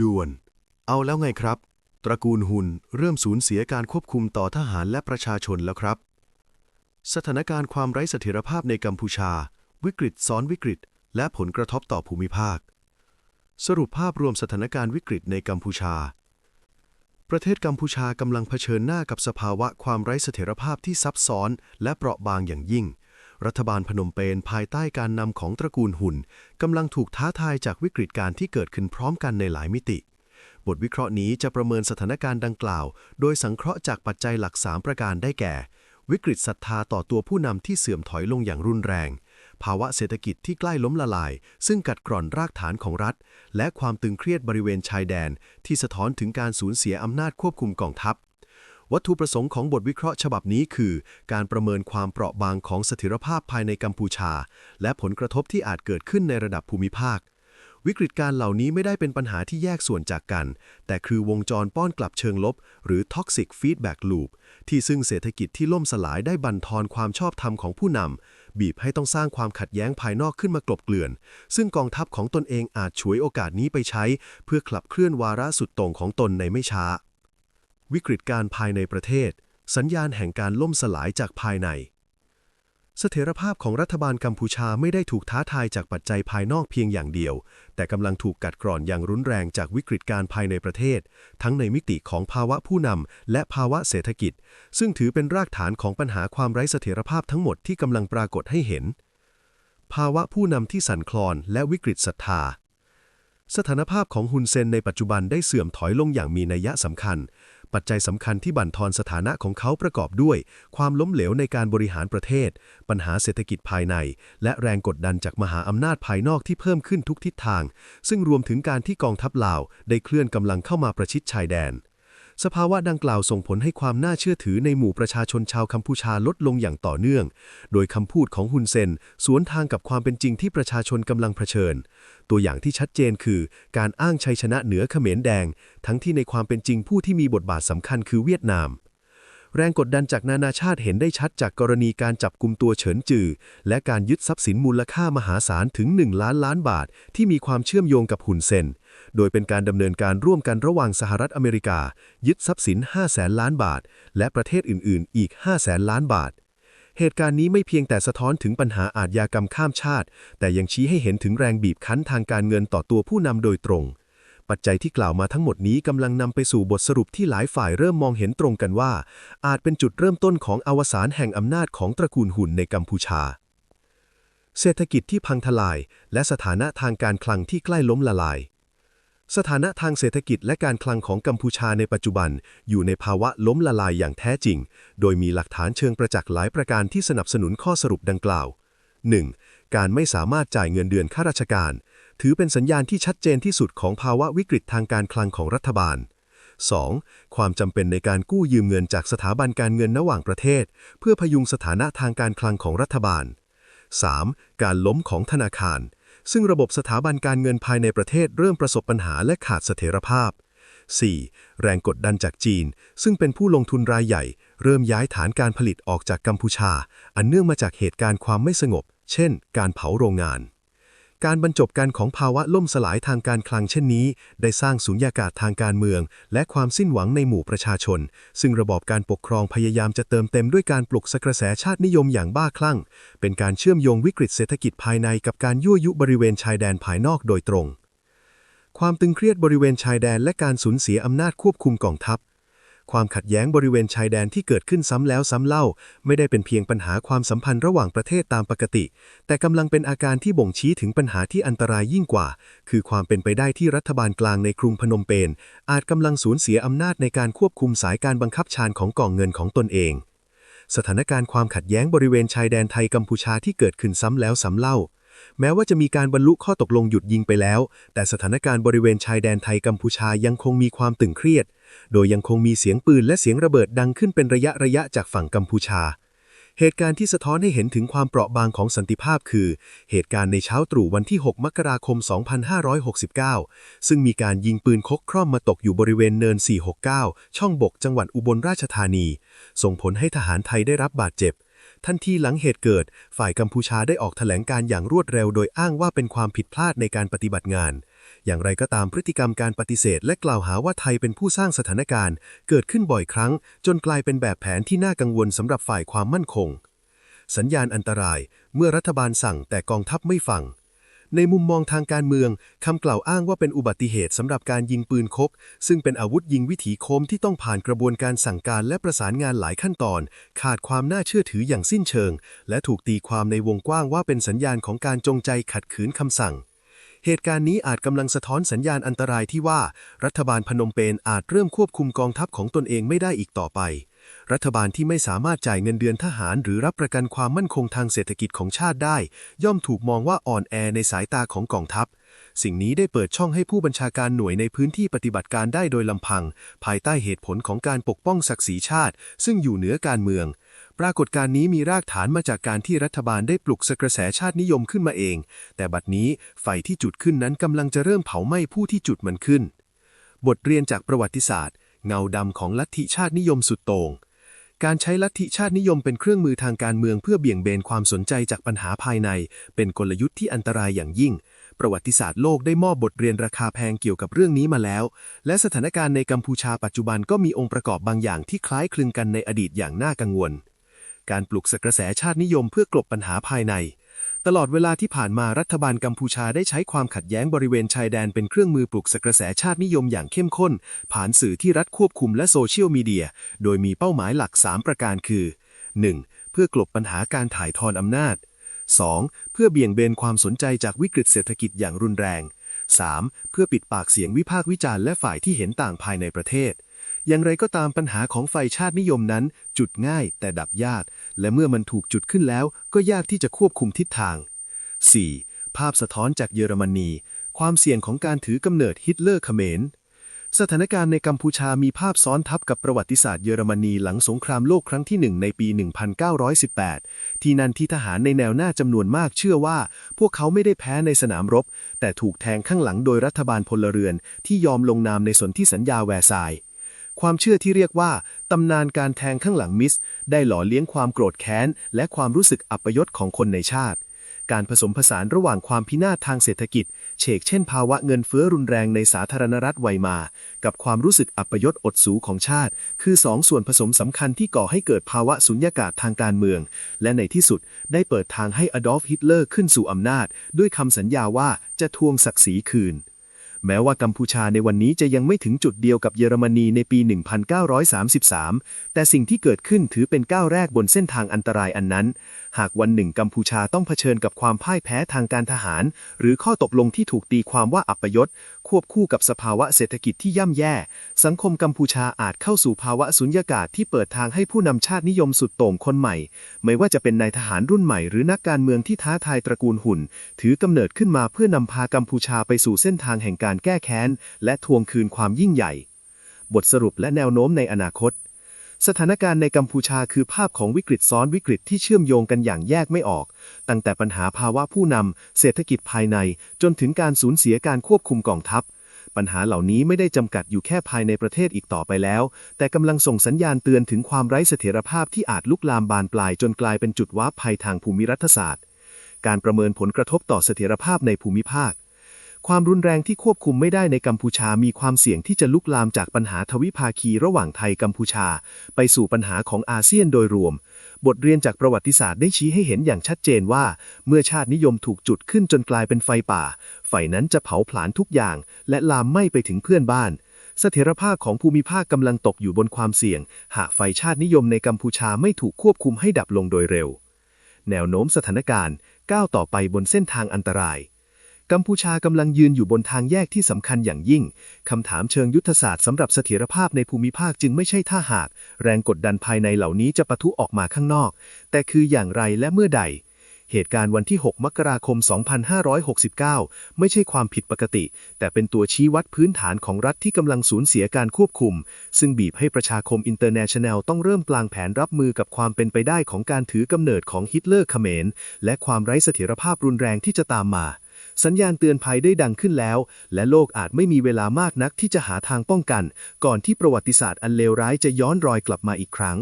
ด่วน เอาแล้วไงครับ ตระกูลหุนเริ่มสูญเสียการควบคุมต่อทหารและประชาชนแล้วครับ สถานการณ์ความไร้เสถียรภาพในกัมพูชา วิกฤตซ้อนวิกฤต และผลกระทบต่อภูมิภาค สรุปภาพรวมสถานการณ์วิกฤตในกัมพูชา ประเทศกัมพูชากำลังเผชิญหน้ากับสภาวะความไร้เสถียรภาพที่ซับซ้อนและเปราะบางอย่างยิ่ง รัฐบาลพนมเปญภายใต้การนำของตระกูลหุ่นกำลังถูกท้าทายจากวิกฤตการณ์ที่เกิดขึ้นพร้อมกันในหลายมิติ บทวิเคราะห์นี้จะประเมินสถานการณ์ดังกล่าว โดยสังเคราะห์จากปัจจัยหลัก 3 ประการได้แก่ วิกฤตศรัทธาต่อตัวผู้นำที่เสื่อมถอยลงอย่างรุนแรง ภาวะเศรษฐกิจที่ใกล้ล้มละลาย ซึ่งกัดกร่อนรากฐานของรัฐ และความตึงเครียดบริเวณชายแดน ที่สะท้อนถึงการสูญเสียอำนาจควบคุมกองทัพ วัตถุประสงค์ของบทวิเคราะห์ฉบับนี้คือ การประเมินความเปราะบางของเสถียรภาพภายในกัมพูชา และผลกระทบที่อาจเกิดขึ้นในระดับภูมิภาค วิกฤตการเหล่านี้ไม่ได้เป็นปัญหาที่แยกส่วนจากกัน แต่คือวงจรป้อนกลับเชิงลบ หรือ toxic feedback loop ที่ซึ่งเศรษฐกิจที่ล่มสลายได้บั่นทอนความชอบธรรมของผู้นำบีบให้ต้องสร้างความขัดแย้งภายนอกขึ้นมากลบเกลื่อน ซึ่งกองทัพของตนเองอาจฉวยโอกาสนี้ไปใช้ เพื่อขับเคลื่อนวาระสุดโต่งของตนในไม่ช้า วิกฤตการณ์ภายในประเทศ สัญญาณแห่งการล่มสลายจากภายใน เสถียรภาพของรัฐบาลกัมพูชาไม่ได้ถูกท้าทายจากปัจจัยภายนอกเพียงอย่างเดียว แต่กำลังถูกกัดกร่อนอย่างรุนแรงจากวิกฤตการณ์ภายในประเทศ ทั้งในมิติของภาวะผู้นำและภาวะเศรษฐกิจ ซึ่งถือเป็นรากฐานของปัญหาความไร้เสถียรภาพทั้งหมดที่กำลังปรากฏให้เห็น ภาวะผู้นำที่สั่นคลอนและวิกฤตศรัทธาสถานภาพของฮุนเซนในปัจจุบันได้เสื่อมถอยลงอย่างมีนัยสำคัญ ปัจจัยสำคัญที่บั่นทอนสถานะของเขาประกอบด้วย ความล้มเหลวในการบริหารประเทศ ปัญหาเศรษฐกิจภายใน และแรงกดดันจากมหาอำนาจภายนอกที่เพิ่มขึ้นทุกทิศทาง ซึ่งรวมถึงการที่กองทัพลาวได้เคลื่อนกำลังเข้ามาประชิดชายแดน สภาวะดังกล่าวส่งผลให้ความน่าเชื่อถือในหมู่ประชาชนชาวกัมพูชาลดลงอย่างต่อเนื่อง โดยคำพูดของฮุนเซนสวนทางกับความเป็นจริงที่ประชาชนกำลังเผชิญ ตัวอย่างที่ชัดเจนคือ การอ้างชัยชนะเหนือเขมรแดง ทั้งที่ในความเป็นจริงผู้ที่มีบทบาทสำคัญคือเวียดนามแรงกดดันจากนานาชาติเห็นได้ชัดจากกรณีการจับกลุ่มตัวเฉินจือ และการยึดทรัพย์สินมูลค่ามหาศาลถึง 1 ล้านล้านบาท ที่มีความเชื่อมโยงกับฮุนเซน โดยเป็นการดำเนินการร่วมกันระหว่างสหรัฐอเมริกา ยึดทรัพย์สิน5แสนล้านบาท และประเทศอื่น ๆ อีก5แสนล้านบาท เหตุการณ์นี้ไม่เพียงแต่สะท้อนถึงปัญหาอาทยากรรมข้ามชาติ แต่ยังชี้ให้เห็นถึงแรงบีบคั้นทางการเงินต่อตัวผู้นำโดยตรง ปัจจัยที่กล่าวมาทั้งหมดนี้กำลังนำไปสู่บทสรุปที่หลายฝ่ายเริ่มมองเห็นตรงกันว่า อาจเป็นจุดเริ่มต้นของอวสานแห่งอำนาจของตระกูลหุ่นในกัมพูชาเศรษฐกิจที่พังทลาย และสถานะทางการคลังที่ใกล้ล้มละลาย สถานะทางเศรษฐกิจและการคลังของกัมพูชาในปัจจุบัน อยู่ในภาวะล้มละลายอย่างแท้จริง โดยมีหลักฐานเชิงประจักษ์หลายประการที่สนับสนุนข้อสรุปดังกล่าว 1. การไม่สามารถจ่ายเงินเดือนข้าราชการ ถือเป็นสัญญาณที่ชัดเจนที่สุดของภาวะวิกฤตทางการคลังของรัฐบาล 2. ความจำเป็นในการกู้ยืมเงินจากสถาบันการเงินระหว่างประเทศ เพื่อพยุงสถานะทางการคลังของรัฐบาล 3. การล้มของธนาคาร ซึ่งระบบสถาบันการเงินภายในประเทศเริ่มประสบปัญหาและขาดเสถียรภาพ 4. แรงกดดันจากจีน ซึ่งเป็นผู้ลงทุนรายใหญ่ เริ่มย้ายฐานการผลิตออกจากกัมพูชา อันเนื่องมาจากเหตุการณ์ความไม่สงบ เช่น การเผาโรงงาน การบรรจบกันของภาวะล่มสลายทางการคลังเช่นนี้ ได้สร้างสุญญากาศทางการเมือง และความสิ้นหวังในหมู่ประชาชน ซึ่งระบอบการปกครองพยายามจะเติมเต็มด้วยการปลุกสกระแสชาตินิยมอย่างบ้าคลั่ง เป็นการเชื่อมโยงวิกฤตเศรษฐกิจภายในกับการยั่วยุบริเวณชายแดนภายนอกโดยตรง ความตึงเครียดบริเวณชายแดนและการสูญเสียอำนาจควบคุมกองทัพ ความขัดแย้งบริเวณชายแดนที่เกิดขึ้นซ้ำแล้วซ้ำเล่า ไม่ได้เป็นเพียงปัญหาความสัมพันธ์ระหว่างประเทศตามปกติ แต่กำลังเป็นอาการที่บ่งชี้ถึงปัญหาที่อันตรายยิ่งกว่า คือความเป็นไปได้ที่รัฐบาลกลางในกรุงพนมเปญอาจกำลังสูญเสียอำนาจในการควบคุมสายการบังคับชานของกองเงินของตนเองสถานการณ์ความขัดแย้งบริเวณชายแดนไทยกัมพูชาที่เกิดขึ้นซ้ำแล้วซ้ำเล่า แม้ว่าจะมีการบรรลุข้อตกลงหยุดยิงไปแล้ว แต่สถานการณ์บริเวณชายแดนไทยกัมพูชายังคงมีความตึงเครียด โดยยังคงมีเสียงปืนและเสียงระเบิดดังขึ้นเป็นระยะระยะจากฝั่งกัมพูชา เหตุการณ์ที่สะท้อนให้เห็นถึงความเปราะบางของสันติภาพคือ เหตุการณ์ในเช้าตรู่วันที่ 6 มกราคม 2569 ซึ่งมีการยิงปืนคกคร่อมมาตกอยู่บริเวณเนิน 469 ช่องบกจังหวัดอุบลราชธานี ส่งผลให้ทหารไทยได้รับบาดเจ็บทันทีหลังเหตุเกิด ฝ่ายกัมพูชาได้ออกแถลงการอย่างรวดเร็ว โดยอ้างว่าเป็นความผิดพลาดในการปฏิบัติงาน อย่างไรก็ตามพฤติกรรมการปฏิเสธ และกล่าวหาว่าไทยเป็นผู้สร้างสถานการณ์ เกิดขึ้นบ่อยครั้ง จนกลายเป็นแบบแผนที่น่ากังวลสำหรับฝ่ายความมั่นคง สัญญาณอันตราย เมื่อรัฐบาลสั่งแต่กองทัพไม่ฟังในมุมมองทางการเมือง คำกล่าวอ้างว่าเป็นอุบัติเหตุสำหรับการยิงปืนคก ซึ่งเป็นอาวุธยิงวิถีโคมที่ต้องผ่านกระบวนการสั่งการและประสานงานหลายขั้นตอน ขาดความน่าเชื่อถืออย่างสิ้นเชิง และถูกตีความในวงกว้างว่าเป็นสัญญาณของการจงใจขัดขืนคำสั่ง เหตุการณ์นี้อาจกำลังสะท้อนสัญญาณอันตรายที่ว่า รัฐบาลพนมเปญอาจเริ่มควบคุมกองทัพของตนเองไม่ได้อีกต่อไป รัฐบาลที่ไม่สามารถจ่ายเงินเดือนทหาร หรือรับประกันความมั่นคงทางเศรษฐกิจของชาติได้ ย่อมถูกมองว่าอ่อนแอในสายตาของกองทัพ สิ่งนี้ได้เปิดช่องให้ผู้บัญชาการหน่วยในพื้นที่ปฏิบัติการได้โดยลำพัง ภายใต้เหตุผลของการปกป้องศักดิ์ศรีชาติ ซึ่งอยู่เหนือการเมือง ปรากฏการณ์นี้มีรากฐานมาจากการที่รัฐบาลได้ปลุกกระแสชาตินิยมขึ้นมาเอง แต่บัดนี้ไฟที่จุดขึ้นนั้นกำลังจะเริ่มเผาไหม้ผู้ที่จุดมันขึ้น บทเรียนจากประวัติศาสตร์ เงาดำของลัทธิชาตินิยมสุดโต่งการใช้ลัทธิชาตินิยมเป็นเครื่องมือทางการเมืองเพื่อเบี่ยงเบนความสนใจจากปัญหาภายใน เป็นกลยุทธ์ที่อันตรายอย่างยิ่ง ประวัติศาสตร์โลกได้มอบบทเรียนราคาแพงเกี่ยวกับเรื่องนี้มาแล้ว และสถานการณ์ในกัมพูชาปัจจุบันก็มีองค์ประกอบบางอย่างที่คล้ายคลึงกันในอดีตอย่างน่ากังวล การปลุกสกระแสชาตินิยมเพื่อกลบปัญหาภายใน ตลอดเวลาที่ผ่านมารัฐบาลกัมพูชาได้ใช้ความขัดแย้งบริเวณชายแดนเป็นเครื่องมือปลุกสกระแสชาตินิยมอย่างเข้มข้น ผ่านสื่อที่รัฐควบคุมและโซเชียลมีเดีย โดยมีเป้าหมายหลัก 3 ประการคือ 1. เพื่อกลบปัญหาการถ่ายทอดอำนาจ 2. เพื่อเบี่ยงเบนความสนใจจากวิกฤตเศรษฐกิจอย่างรุนแรง 3. เพื่อปิดปากเสียงวิพากษ์วิจารณ์และฝ่ายที่เห็นต่างภายในประเทศ อย่างไรก็ตามปัญหาของไฟชาตินิยมนั้น จุดง่ายแต่ดับยาก และเมื่อมันถูกจุดขึ้นแล้ว ก็ยากที่จะควบคุมทิศทาง 4. ภาพสะท้อนจากเยอรมนี ความเสี่ยงของการถือกำเนิดฮิตเลอร์เขมรสถานการณ์ในกัมพูชามีภาพซ้อนทับกับประวัติศาสตร์เยอรมนีหลังสงครามโลกครั้งที่หนึ่งในปี 1918 ที่นั่นที่ทหารในแนวหน้าจำนวนมากเชื่อว่า พวกเขาไม่ได้แพ้ในสนามรบ แต่ถูกแทงข้างหลังโดยรัฐบาลพลเรือน ที่ยอมลงนามในสนธิสัญญาแวร์ซายน์ความเชื่อที่เรียกว่า ตำนานการแทงข้างหลังมิส ได้หล่อเลี้ยงความโกรธแค้น และความรู้สึกอัปยศของคนในชาติ การผสมผสานระหว่างความพินาศทางเศรษฐกิจ เชกเช่นภาวะเงินเฟ้อรุนแรงในสาธารณรัฐไวมา กับความรู้สึกอัปยศอดสูของชาติ คือสองส่วนผสมสำคัญที่ก่อให้เกิดภาวะสุญญากาศทางการเมือง และในที่สุดได้เปิดทางให้อดอล์ฟฮิตเลอร์ขึ้นสู่อำนาจ ด้วยคำสัญญาว่าจะทวงศักดิ์ศรีคืนแม้ว่ากัมพูชาในวันนี้จะยังไม่ถึงจุดเดียวกับเยอรมนีในปี 1933 แต่สิ่งที่เกิดขึ้นถือเป็นก้าวแรกบนเส้นทางอันตรายอันนั้น หากวันหนึ่งกัมพูชาต้องเผชิญกับความพ่ายแพ้ทางการทหาร หรือข้อตกลงที่ถูกตีความว่าอัปยศ ควบคู่กับสภาวะเศรษฐกิจที่ย่ำแย่ สังคมกัมพูชาอาจเข้าสู่ภาวะสุญญากาศที่เปิดทางให้ผู้นำชาตินิยมสุดโต่งคนใหม่ ไม่ว่าจะเป็นนายทหารรุ่นใหม่ หรือนักการเมืองที่ท้าทายตระกูลหุ่น ถือกำเนิดขึ้นมาเพื่อนำพากัมพูชาไปสู่เส้นทางแห่งการแก้แค้น และทวงคืนความยิ่งใหญ่ บทสรุปและแนวโน้มในอนาคต สถานการณ์ในกัมพูชาคือภาพของวิกฤตซ้อนวิกฤตที่เชื่อมโยงกันอย่างแยกไม่ออก ตั้งแต่ปัญหาภาวะผู้นำ เศรษฐกิจภายใน จนถึงการสูญเสียการควบคุมกองทัพ ปัญหาเหล่านี้ไม่ได้จำกัดอยู่แค่ภายในประเทศอีกต่อไปแล้ว แต่กำลังส่งสัญญาณเตือนถึงความไร้เสถียรภาพที่อาจลุกลามบานปลายจนกลายเป็นจุดว้าภัยทางภูมิรัฐศาสตร์ การประเมินผลกระทบต่อเสถียรภาพในภูมิภาค ความรุนแรงที่ควบคุมไม่ได้ในกัมพูชามีความเสี่ยงที่จะลุกลามจากปัญหาทวิภาคีระหว่างไทยกัมพูชา ไปสู่ปัญหาของอาเซียนโดยรวม บทเรียนจากประวัติศาสตร์ได้ชี้ให้เห็นอย่างชัดเจนว่า เมื่อชาตินิยมถูกจุดขึ้นจนกลายเป็นไฟป่า ไฟนั้นจะเผาผลาญทุกอย่าง และลามไหม้ไปถึงเพื่อนบ้านเสถียรภาพของภูมิภาคกำลังตกอยู่บนความเสี่ยง หากไฟชาตินิยมในกัมพูชาไม่ถูกควบคุมให้ดับลงโดยเร็ว แนวโน้มสถานการณ์ก้าวต่อไปบนเส้นทางอันตราย กัมพูชากำลังยืนอยู่บนทางแยกที่สำคัญอย่างยิ่ง คำถามเชิงยุทธศาสตร์สำหรับเสถียรภาพในภูมิภาคจึงไม่ใช่ถ้าหาก แรงกดดันภายในเหล่านี้จะปะทุออกมาข้างนอก แต่คืออย่างไรและเมื่อใด เหตุการณ์วันที่ 6 มกราคม 2569 ไม่ใช่ความผิดปกติ แต่เป็นตัวชี้วัดพื้นฐานของรัฐที่กำลังสูญเสียการควบคุม ซึ่งบีบให้ประชาคมอินเตอร์เนชั่นแนลต้องเริ่มปลางแผนรับมือกับความเป็นไปได้ของการถือกำเนิดของฮิตเลอร์เขมรและความไร้เสถียรภาพรุนแรงที่จะตามมา สัญญาณเตือนภัยได้ดังขึ้นแล้ว และโลกอาจไม่มีเวลามากนักที่จะหาทางป้องกัน ก่อนที่ประวัติศาสตร์อันเลวร้ายจะย้อนรอยกลับมาอีกครั้ง